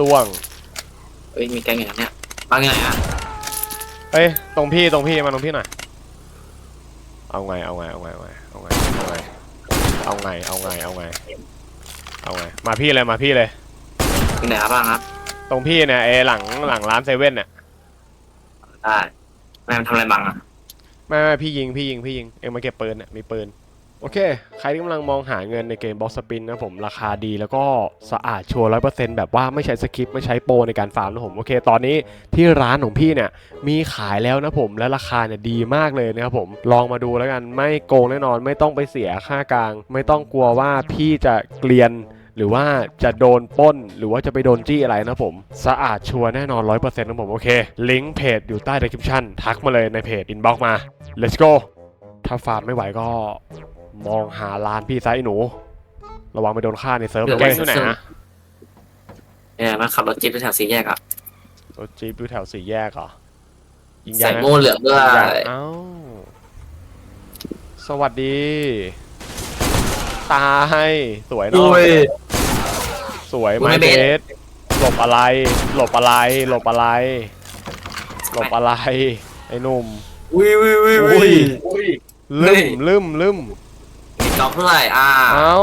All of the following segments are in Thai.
ล่วง เอ้ยมีแกงอย่างนั้นเนี่ยบางอย่างอะเอ้ยตรงพี่ตรงพี่มาตรงพี่หน่อย เอาไงเอาไงเอาไงเอาไงเอาไงเอาไงเอาไงเอาไงเอาไงเอาไงมาพี่เลยมาพี่เลยมีไหนบ้างครับตรงพี่เนี่ยเอหลังหลังร้านเซเว่นเนี่ยได้แม่มันทำอะไรบ้างอะ ไม่ไม่พี่ยิงพี่ยิงพี่ยิงเอ็งมาเก็บปืนเนี่ยมีปืน โอเค ใครที่กำลังมองหาเงินในเกมบ็อกสปินนะผมราคาดีแล้วก็สะอาดชัวร์ร้อยเปอร์เซ็นต์แบบว่าไม่ใช้สคริปต์ไม่ใช้โปรในการฟาร์มนะผม โอเค ตอนนี้ที่ร้านของพี่เนี่ย มีขายแล้วนะผมและราคาเนี่ยดีมากเลยนะครับผม ลองมาดูแล้วกันไม่โกงแน่นอนไม่ต้องไปเสียค่ากลาง ไม่ต้องกลัวว่าพี่จะเกลียนหรือว่าจะโดนป้นหรือว่าจะไปโดนจี้อะไรนะผม สะอาดชัวร์แน่นอน 100%นะผม โอเค ลิงก์เพจอยู่ใต้ description ทักมาเลยในเพจ inbox มา let's go ถ้าฟาร์มไม่ไหวก็ มองหาร้านพี่ไซส์หนู ระวังไปโดนฆ่าในเซิร์ฟนะเว้ยที่ไหนนะเนี่ยมันขับรถจี๊ปไปแถวสี่แยกอะรถจี๊ปดูแถวสี่แยกเหรอยิงใส่ยางโม่เหลืองด้วยยิงยางเอ้าสวัสดี ตาให้สวยเนด้อะวยสวยไหมไม่เบเบสสหลบอะไร หลบอะไร หลบอะไร หลบอะไร ไอ้หนุ่มวิววิววิวอุ้ยอุ้ย ลืเฮ้ยมลืมลืม มีกอล์ฟด้วยอ่าเอ้า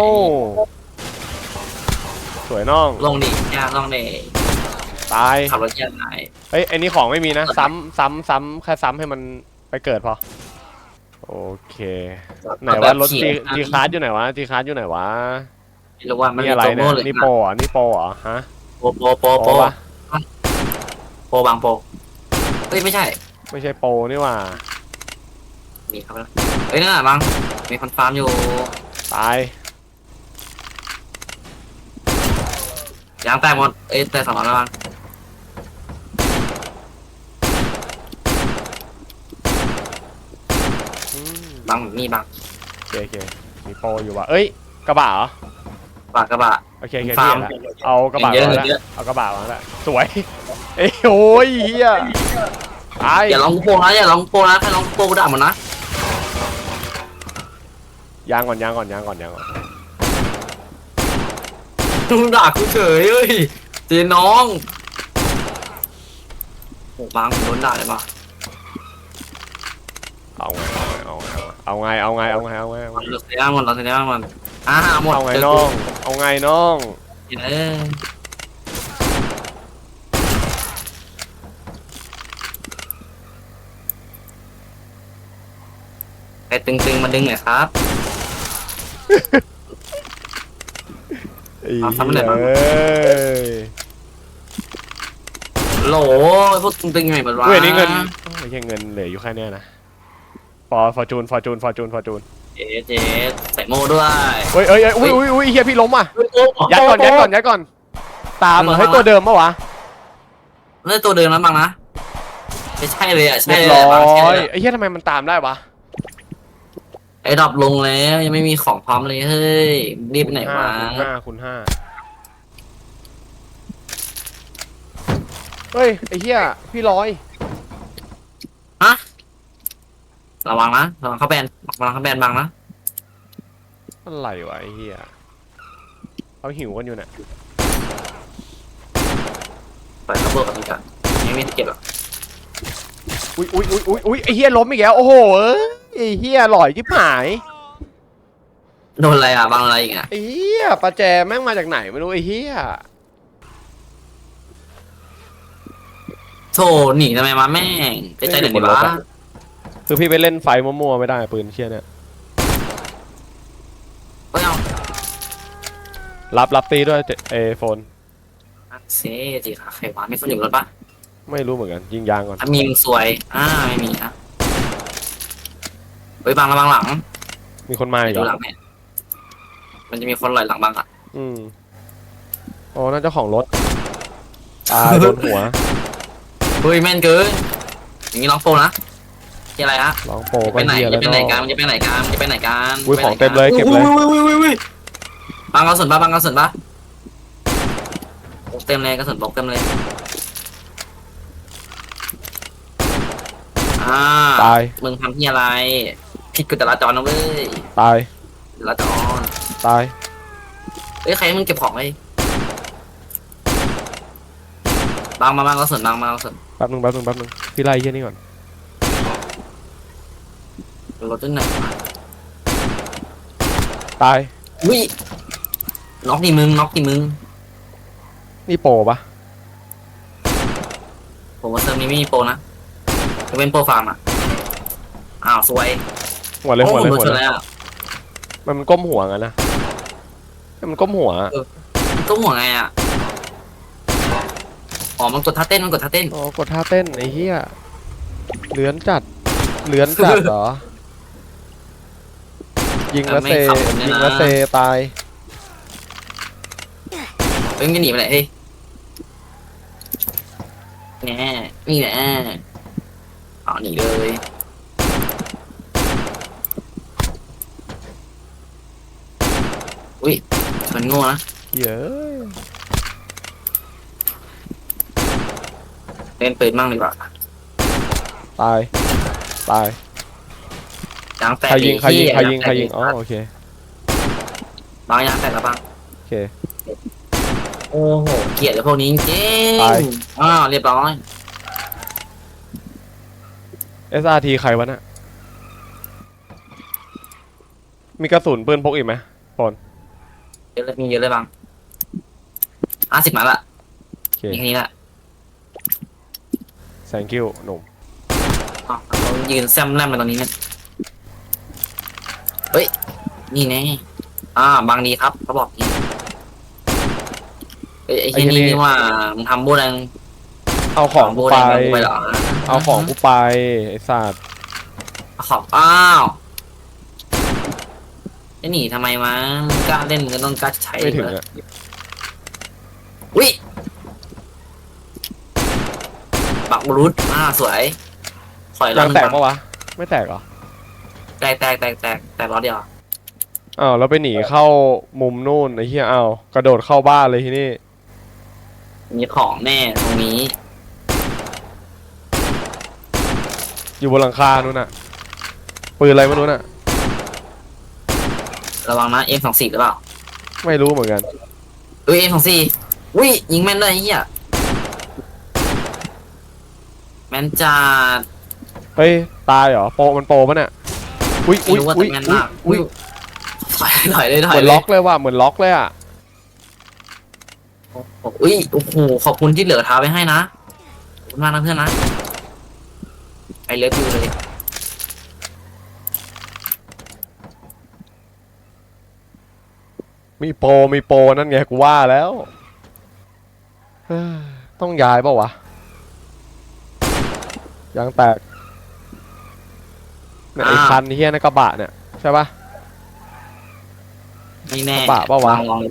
สวยน้อง ลงดิย่าลงดิตาย ขับรถแยกไหนเอ้ยไอ้นี่ของไม่มีนะ ซ้ำซ้ำซ้ำแค่ซ้ำให้มันไปเกิดพอ โอเค ไหนวะรถจีจีคาร์ดอยู่ไหนวะจีคาร์ดอยู่ไหนวะไม่รู้ว่ามันนี่มีอะไรเนี่ยนี่โปรอะนี่โปรเหรอฮะโปโปโปโปะโปบางโปเฮ้ยไม่ใช่ ไม่ใช่โปรนี่ว่า มีครับเฮ้ยนั่นน่ะบางมีคนฟาร์มอยู่ตาย ยางแตกหมด เอ้ยแต่สองร้อยแล้วบางอืมบางนี่บางโอเคโอเคมีโปรอยู่ว่ะเอ้ย กระบะเหรอบางกระบะ โอเคโอเคฟาพี่ร์มเห็นละเอากระบะเยอะมาแล้วเยอะเอากระบะมาแล้วสวย เอ้ยโอ้ยเฮียตายอย่าลองโปนะอย่าลองโปนะถ้าลองโปกูด่าหมดนะ ยางก่อนยางก่อนยางก่อนยางก่อนมึงด่ากูเฉยเฮ้ยเจน้องโอ้บางผมโดนด่าเลยปะเอาไงเอาไงเอาไงเอาไงเอาไงเอาไงเอาไงเราเสียหมดเราเสียหมดอ่าหมดเอาไงน้องเอาไงน้องเออไปตึงๆมาดึงหน่อยครับ ไอ้เอาทำอะไรเหี้ยบ้างเอ้ยโหลพวกตึงๆไงบัดวะเว้ยนี่เงินไม่ใช่เงินเหลืออยู่แค่เนี้ยนะฟอร์ฟอร์จูนฟอร์จูนฟอร์จูนฟอร์จูนเจ๊เจ๊ใส่โม่ด้วยเฮ้ยเฮ้ยเฮ้ยอุ้ยอุ้ยอุ้ยเฮียพี่ล้มอะโอ้ยัดก่อนยัดก่อนยัดก่อน ตามเหรอให้ตัวเดิมปะวะนั่นตัวเดิมแล้วบ้างนะไม่ใช่เลยอะใช่เรียบเลยร้อะบางใช่อยเลยอะไอ้เฮียทำไมมันตามได้วะไอ้ดรอปลงแล้วยังไม่มีของพร้อมเลยเฮ้ยรีบไปไหนวะคูณห้าคูณห้าเฮ้ยไอ้เฮียพี่ร้อยระวังนะระวังเขาแบนระวังเขาแบนบางนะอะไรวะไอ้เฮียเขาหิวกันอยู่เนี่ยปล่อยเขาเบิกกับมันกันยังไม่ได้เก็บหรอกอุ้ยอุ้ยอุ้ยอุ้ยอุ้ยไอ้เฮียล้มอีกแล้วโอ้โหเอ้ยไอ้เฮียหล่อยที่หายโดนอะไรอะบางอะไรอีกอะไอ้เฮียปลาแจแม่งมาจากไหนไม่รู้ไอ้เฮียโธ่หนีทำไมมาแม่งใจใจเด็ดดีวะคือพี่ไปเล่นไฟมั่วๆไม่ได้ปืนเชี่ยเนี่ยเฮ้ยเอารับรับตีด้วยเอโฟนเซ่จีค่ะใครวะมีคนอยู่รถปะไม่รู้เหมือนกันยิงยางก่อน ถ้ามีมึงสวยอ่าไม่มีนะ เฮ้ยบางระวังหลังมีคนมาอีกดูเหรหลัองเนี่ยมันจะมีคนลอยหลังบางอะอืมอ๋อน่าเจ้าของรถตายโดนหัวเฮ้ยแม่นเกินอย่างนี้ร้องโปรนะที่อะไรฮะร้องโปรจะก็ไปไหนเฮียจะแล้วไปไหนกันเนาะจะไปไหนกันจะไปไหนกันอุ้ยจะขไปองไหนเต็มเลยเก็บเลยอุ้อุ้ยอุ้ยอุ้ยบางกระสุนปะบางกระสุนปะเต็มเลยกระสุนบล็อกเต็มเลยอ่าตายมึงทำที่อะไร ผิดกฎจราจรนะเว้ยตาย จราจรตาย เอ้ยใครให้มึงเก็บของไว้บางมาบางก็สนบางมาก็สนแป๊บนึงแป๊บนึงแป๊บนึงพี่ไล่เฮียนี่ก่อน รถตึ้งไหนมาตาย อุ้ยน็อกนี่มึงน็อกนี่มึงนี่โปรปะผมว่าเซิร์ฟนี้ไม่มีโปรนะจะเป็นโปรฟาร์มอะอ้าวสวย หัวเลยหัวเลยโอ้หัวโดนชนเลยแล้วมันมันก้มหัวงั้นนะมันก้มหัวมันก็ห่วงไงอะอ๋อมันกดท่าเต้นมันกดท่าเต้นอ๋อกดท่าเต้นไอ้เหี้ยเลือนจัดเลือนจัดเหรอยิงแล้วเซยิงแล้วเซตายเอ้ยมันหนีไปไหนเฮ้ยแง่นี่แหละอ๋อหนีเลย อุ้ยชนโง่นะเย้ยเล่นปืนบ้างดีกว่าตาย ตาย ยางแตกใครยิง ใครยิงเหี้ใครยิงาแตกใครยิง อ๋อ โอเค บางยางแตกแล้วบ้างโอเค โอ้โห เกลียดไอ้พวกนี้จริงตาย ๆอ้าวเรียบร้อย SRT ใครวะน่ะมีกระสุนปืนพกอีกไหม เยอะเลยมีเยอะเลยบางห้าสิบมาละโอเคยิงแค่นี้ละ thank you หนุ่มอ๋อเขายืนแซมแลมมาตรงนี้เนี่ย เฮ้ย นี่แน่อ่า บางดีครับ เขาบอกนี่เอ้ยไอ้ที่นี่นี่ว่ามึงทำบูแดงเอาของบูกูแดไปงกูไปเหรอเอาของกูไปไอ้สัตว์เอาของอ้าว ไอ้หนีทำไมวะมึงกล้าเล่นมึงก็ต้องกล้าใช้ไม่ถึงเลยอะอุ้ยบักบรูทอ่าสวยถอยรอยางบแตกนึงปะวะ ไม่แตกเหรอแตกแตกแตกแตกแตกล้อเดียว อ้าวแล้วไปหนีเข้ามุมนู่นไอ้เหี้ยอ้าวกระโดดเข้าบ้านเลยที่นี่มีของแน่ตรงนี้ อยู่บนหลังคานู่นน่ะปืนอะไรไม่รู้น่ะ ระวังนะเอ็มสองสี่หรือเปล่าไม่รู้เหมือนกันเอ้ยเอ็มสองสี่อุ้ยยิงแม่นเลยไอ้เฮียแม่นจัดเฮ้ยตายเหรอโปมันโปปะเนี่ยอุ้ยไม่อุ้ยรู้ว่าอุ้แต่ยแม่นอุ้ยมากอุ้อุ้ยยถอยถอยเลยถเหอยมือนเลยล็อกเลยว่ะเหมือนล็อกเลยอะอุ้ยโอ้โหขอบคุณที่เหลือท้าไว้ให้นะขอบคุณมากนะเพื่อนนะไอเลิฟยูเลย มีโปรมีโปรนั่นไงกูว่าแล้วเอ้ยต้องย้ายเปล่าวะยางแตกเนี่ยไอ้คันเฮียในะกระบะเนี่ยใช่ปะไม่แน่กระบะปะวะลองลอง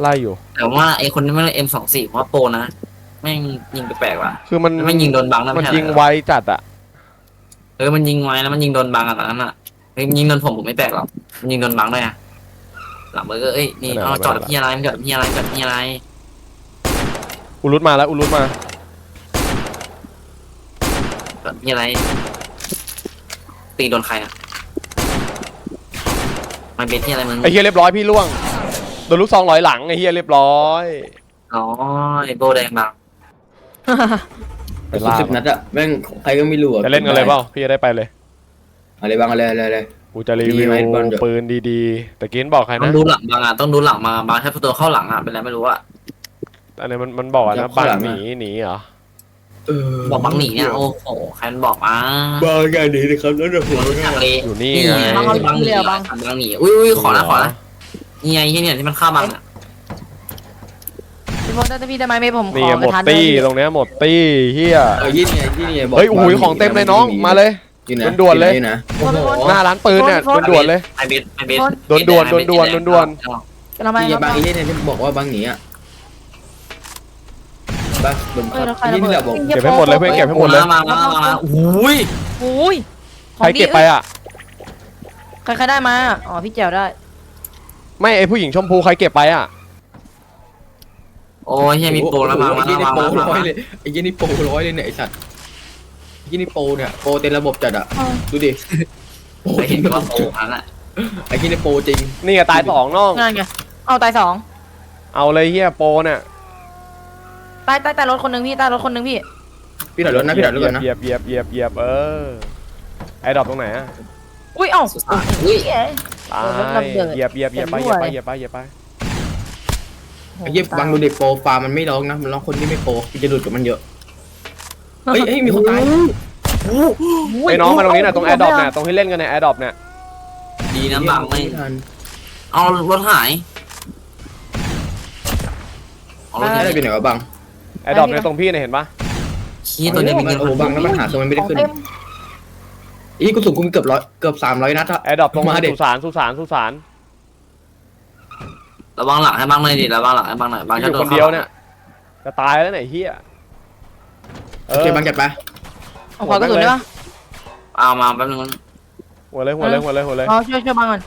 ไล่อยู่ แต่ว่าไอคนที่ไม่เอ็มสองสี่ว่าโปรนะแม่งยิงแปลกๆว่ะ คือมันมันยิงโดนบังนะมันไใช่ยิงเหรอไวจัดอะเออมันยิงไว้แล้วมันยิงโดนบังอะตอนนั้นอะเฮ้ยมันยิงโดนผมผมไม่แปลกหรอกมันยิงโดนบังด้วยอะ หลังเบอร์เกอร์เอ้ยนี่เอาจอดแบบพี่อะไรมันจอดแบบพี่อะไรมันจอดแบบพี่อะไรอุรุตมาแล้วอุรุตมา จอดพี่อะไร ตีโดนใครอะมันเป็นที่อะไรมึงไอ้เฮียเรียบร้อยพี่ล่วงโดนลูกซองลอยหลังไอ้เฮียเรียบร้อยอ๋อไอโบแดงบังไปล่าสิบนัดอะแม่งใครก็ไม่รู้อะจะเล่นกันเลยเปล่าพี่จะได้ไปเลย อะไรบ้างอะไรอะไรอะไร กูจะรีวิดีวไหมบอลเดี๋ยว ปืนดีๆ แต่กินบอกใครต้อนะ งดูหลังบังอะต้องดูหลังมาบังแค่ประตูเข้าหลังอะเป็นไรไม่รู้อะอันนี้มันมันบอกอะนะบังหนีหนีเหรอ เออบอกบังหนีเนี่ยโอ้โหใครมันบอกมาบางไงดีนะครับแล้วเดี๋ยวผมรู้จักเลยอยู่นี่นี่ไงไงบังเอาบังหนีเลยอะบังบังหนีอุ้ยอุ้ยขอนะขอนะนี่ไงที่เนี่ยที่มันฆ่าบังอะพี่พลได้พี่ได้ไหมไม่ผมขนี่อหมดกระทันตี้เลยตรงเนี้ยหมดตี้เฮียเออยี่นี่ไงยี่นี่ไงบอกเฮ้ยโอ้โหของเต็มเลยน้องมาเลย อยู่นะด่วนๆเลย อยู่นะโอ้โหหน้าร้านปืนเนี่ยโฟนโฟนด่วนๆเลย ไอเบสไอเบสด่วนๆด่วนๆด่วนกระมังยี่บางยี่เนี่ยที่บอกว่าบางหนีอะบ้างผมเออแล้วใครยี่นี่แหละบอกเก็บให้หมดเลยเพื่อนเก็บให้หมดเลย มามามามาอุ้ยโอ้ยใครเก็บไปอะ ใครใครได้มา อ๋อพี่แจ๋วได้ ไม่ไอผู้หญิงชมพูใครเก็บไปอะ โอ้ยเฮียมีโปรแล้วมามาไอ้ยี่นี่มาโปรมาร้อยมาเลยไอ้ยี่นี่โปรร้อยเลยเนี่ยไอ้สัตว์ ไอ้ยี่นี่โปรเนี่ยโปรเต็มระบบจัดอะดูดิโปรไอเห็นว่าโปรพันอะไอ้ยี่นี่โปรจริงนี่อะตายสองน้อง นั่นไงเอาตายสองเอาเลยเฮียโปรเนี่ยใต้ใต้ใต้รถคนหนึ่งพี่ใต้รถคนหนึ่งพี่ พี่ถอยรถนะพี่ถอยรถก่อนนะเหยียบเหยียบเหยียบเหยียบเออไอ้ดรอปตรงไหนอะอุ้ยเอ้าสุสานอุ้ยเอ้ย ตาโดนรถระเบิดยเหยียบเหยียบเหยียบไปเหเต็ยียมบด้ไปวย เหยียบไปเหยียบไปไอ้เหี้ยบังดูดิโปรฟาร์มมันไม่ร้องนะมันร้องคนที่ไม่โปรพี่จะหลุดกับมันเยอะ เฮ้ยเฮ้ยมีคนตายไอ้น้องมาตรงนี้หน่อยตรงแอร์ดรอปเนี่ยตรงที่เล่นกันในแอร์ดรอปเนี่ยดีนะบังไม่ทันเอารถหายเอารถแล้หาวยเราอยู่ไหนวะบังแอร์ดรอปเนี่ยตรงพี่เนี่ยเห็นปะขี้ตัวนี้มีเงินโอ้โหบังแล้วมันหาตัวมันไม่ได้ขึ้นเต็มอีกูสูงกูมีเกือบร้อยเกือบสามร้อยนัดอะแอร์ดรอปตรงมาดิสุสานสุสานสุสานระวังหลังให้บังเลยดิระวังหลังให้บังหน่อยบังอจะยู่โดคนนเดียวเนี่ยจะตายแล้วไหนยไอ้เฮียเอ โออเคบังจัดไปเอาขอกระสุนได้ปะเอามาแป๊บนึงหัวเลยหัวเลยหัวเลยหัวเลย เอาช่วยช่วยบังก่อน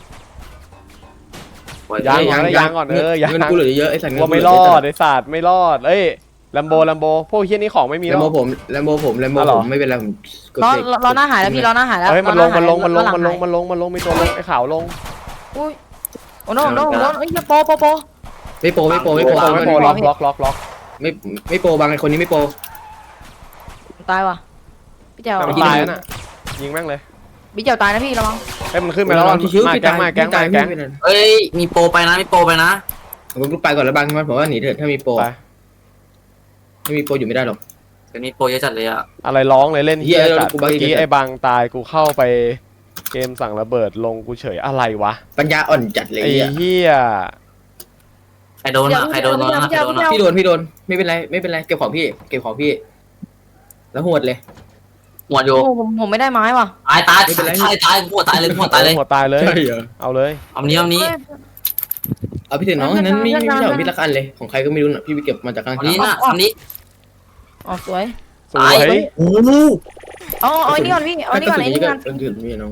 ยังก่อนนะยังก่อนเออยัง เงินกูเหลือเยอะไอ้สัตว์เงินว่ากูไม่เหรลือเยดไอ้สัตว์ไม่รอด เอ้ยแลมโบแลมโบพวกเฮียนี่ของไม่มีแลแล้มวโบผมแลมโบผมแลมโบอ๋อเหรผอ มไม่เป็นไรผมกดล้อเสกล้อหน้าหายแล้วพี่ล้อหน้าหายแล้วเฮ้ยมันลงมันลงมันลงล้อหามันลงหายมันลงมันลงมีตัวลงไอ้ขาวลง อุ้ยโอ้โนโอ้โนโอ้โนเอ้ยอย่าโปโปโปไม่โปรไม่โปรไม่โปรไม่โปรล็อกล็อกล็อกล็อกไม่ไม่โปรบางไอ้คนนี้ไม่โปร ตายว่ะพี่เจ้าแต่มันตายแล้วน่ะยิงแม่งเลยพี่เจ้าตายนะพี่ระวังเฮ้ยมันขึ้นไปแล้วอะที่ชื่อมาพี่แก๊ตางยมาแก๊งพี่ตามายแก๊งพี่เป็นไรเอ้ยมีโปรไปนะมีโปรไปนะผมก็ไปก่อนแล้วบางมันผมว่าหนีเถอะถ้ามีโปรไปไม่มีโปรอยู่ไม่ได้หรอกเดี๋ยวมีโปรเยอะจัดเลยอะอะไรร้องเลยเล่นเหี้เฮียยจัดกูบังเมื่อกี้อีกแล้วไอ้บางตายกูเข้าไปเกมสั่งระเบิดลงกูเฉยอะไรวะ ปัญญาอ่อนจัดเลยไอ้อะเฮียใครโดนอะใครโดนอะใครโดนอะพี่โดนพี่โดนไม่เป็นไรไม่เป็นไรเก็บของพี่เก็บของพี่ แล้วหวดเลย หัวโยโอ้ผมผมไม่ได้ไม้ว่ะตายตายไม่เป็นไรตายตายหัวตายเลยหัวตายเลย หัวตายเลย ใช่เหรอเอาเลย เอานี้เอานี้เอาพี่เถอะน้องอันนั้นไม่ไม่ไม่ใช่ของพี่ละกันเลย ของใครก็ไม่รู้น่ะพี่ไปเก็บมาจากข้างเอาทางนี้นะเอานี้ อ๋อสวย สวยโอ้โห เอาเอาไอ้นี่ก่อนพี่ เอาไอ้นี่ก่อนไอ้นี่ก่อนก็ถือมีน้อง